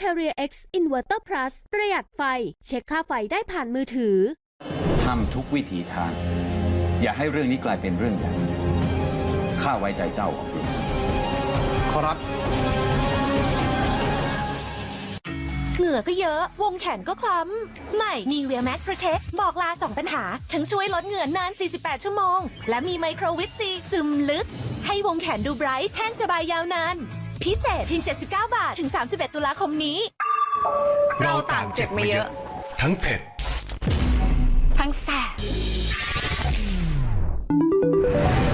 Carrier X Inverter Plus ประหยัดไฟ เช็คค่าไฟได้ผ่านมือถือ ทำทุกวิถีทาง อย่าให้เรื่องนี้กลายเป็นเรื่องใหญ่ข้าไว้ใจเจ้าออกดูขอรับ เหงื่อก็เยอะ วงแขนก็คล้ำ ใหม่ Nivea Max Protect บอกลา 2 ปัญหา ทั้งช่วยลดเหงื่อนาน 48 ชั่วโมง และมีไมโครวิตซีซึมลึก ให้วงแขนดูไบรท์แห้งสบายยาวนาน พิเศษเพียง 79 บาท ถึง 31 ตุลาคมนี้ เราต่างเจ็บมาเยอะ ทั้งเผ็ด ทั้งแสบ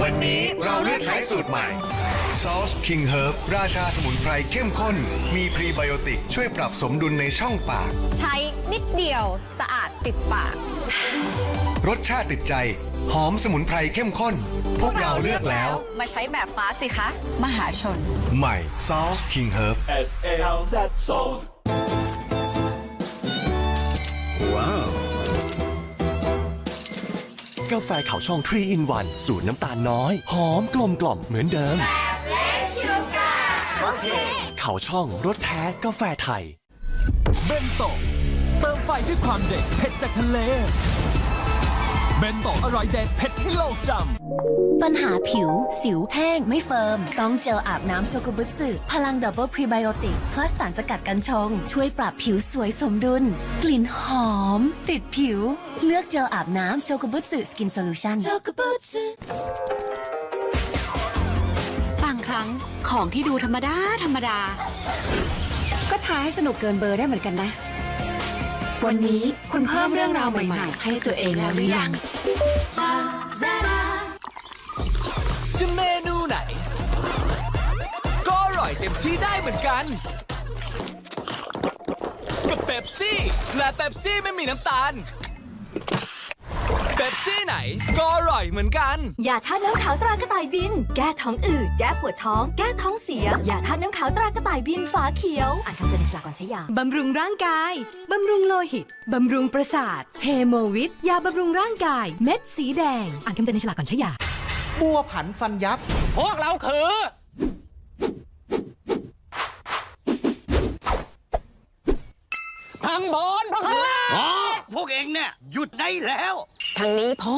วันนี้เราเลือกใช้สูตรใหม่ Sauce King Herb ราชาสมุนไพรเข้มข้น มีพรีไบโอติก ช่วยปรับสมดุลในช่องปาก ใช้นิดเดียวสะอาดติดปาก รสชาติติดใจ หอมสมุนไพรเข้มข้น พวกเราเลือกแล้ว มาใช้แบบฟ้าสิคะ มหาชน ใหม่ Sauce King Herb S A L Z Souls ว้าวกาแฟเขาช่องทรีอินวันสูตรน้ำตาลน้อย หอมกลมกล่อมเหมือนเดิมเขาช่องรสแท้กาแฟไทย เบนโตะเติมไฟด้วยความเด็ดเผ็ดจากทะเล เบนโตะอร่อยเด็ดเผ็ดให้โลกจำ ปัญหาผิว สิวแห้งไม่เฟิร์ม ต้องเจลอาบน้ำโชกุบุสึพลังดับเบิลพรีไบโอติก plus สารสกัดกันชง ช่วยปรับผิวสวยสมดุล กลิ่นหอม ติดผิว เลือกเจลอาบน้ำโชกุบุสึสกินโซลูชันบางครั้งของที่ดูธรรมดาธรรมดา ก็พาให้สนุกเกินเบอร์ได้เหมือนกันนะ วันนี้คุณเพิ่มเรื่องราวใหม่ ๆ ให้ตัวเองแล้วหรือยัง จะเมนูไหน ก็อร่อยเต็มที่ได้เหมือนกัน กับเบปซี่ และเบปซี่ไม่มีน้ำตาล เบปซี่ไหน ก็อร่อยเหมือนกันอย่าทานน้ำขาวตรากระต่ายบิน แก้ท้องอืด แก้ปวดท้อง แก้ท้องเสียอย่าทานน้ำขาวตรากระต่ายบินฝาเขียว อ่านคำเตือนในฉลากก่อนใช้ยา บำรุงร่างกาย บำรุงโลหิต บำรุงประสาท เฮโมวิต ยาบำรุงร่างกาย เม็ดสีแดง อ่านคำเตือนในฉลากก่อนใช้ยา บัวผันฟันยับ พวกเราคือ พังบอลพังบอลอ๋อพวกเองเนี่ย หยุดได้แล้ว ทางนี้พ่อ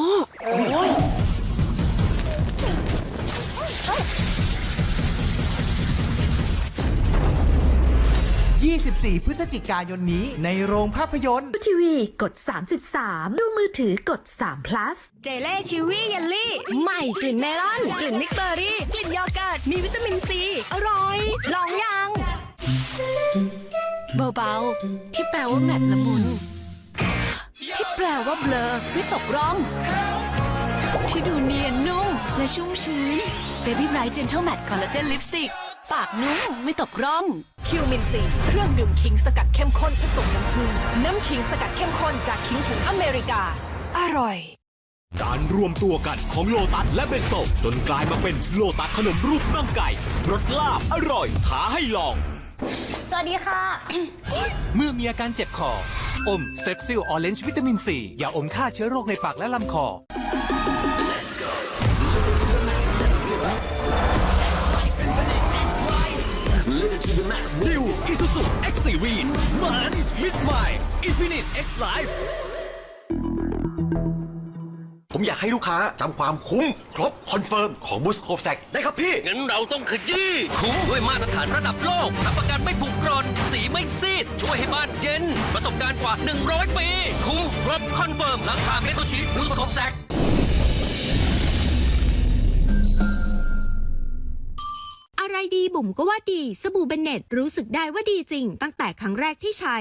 24 พฤศจิกายนนี้ในโรงภาพยนตร์ ทีวีกด 33 ดูมือถือกด3 plus เจเล่ชิวี่เยลลี่ใหม่กลิ่นเมลอน กลิ่นมิกซ์เบอร์รี่ กลิ่นโยเกิร์ต มีวิตามินซี อร่อย ลองยัง เบา ๆ ที่แปลว่าแมทละมุน ที่แปลว่าเบลอ ไม่ตกร่อง ที่ดูเนียนนุ่มและชุ่มชื้น Baby Bright Gentle Matte Collagen Lipstick ปากนุ่มไม่ตกร่อง คิวมินซีเครื่องดื่มขิงสกัดเข้มข้นผสมน้ำผึ้งน้ำขิงสกัดเข้มข้นจากขิงผงอเมริกา อร่อย การรวมตัวกันของโลตัสและเบนโตจนกลายมาเป็นโลตัสขนมรูปน่องไก่รสลาบอร่อยท้าให้ลอง สวัสดีค่ะ เมื่อมีอาการเจ็บคอ อมสเตปซิลออเรนจ์วิตามินซีอย่าอมฆ่าเชื้อโรคในปากและลำคอดิวอิซูซุ X Series มันมิดไฟอินฟินิต X Life ผมอยากให้ลูกค้าจำความคุ้ม ครบคอนเฟิร์มของบูสโคปแซกได้ครับพี่ งั้นเราต้องขยี้คุ้มด้วยมาตรฐานระดับโลกรับประกันไม่ผูกกร่อน สีไม่ซีด ช่วยให้บ้านเย็น ประสบการณ์กว่า 100 ปี คุ้มครบคอนเฟิร์มราคาเมโตชิบุสคอปแซกอะไรดีบุ๋มก็ว่าดี สบู่เบนเน็ตรู้สึกได้ว่าดีจริง ตั้งแต่ครั้งแรกที่ใช้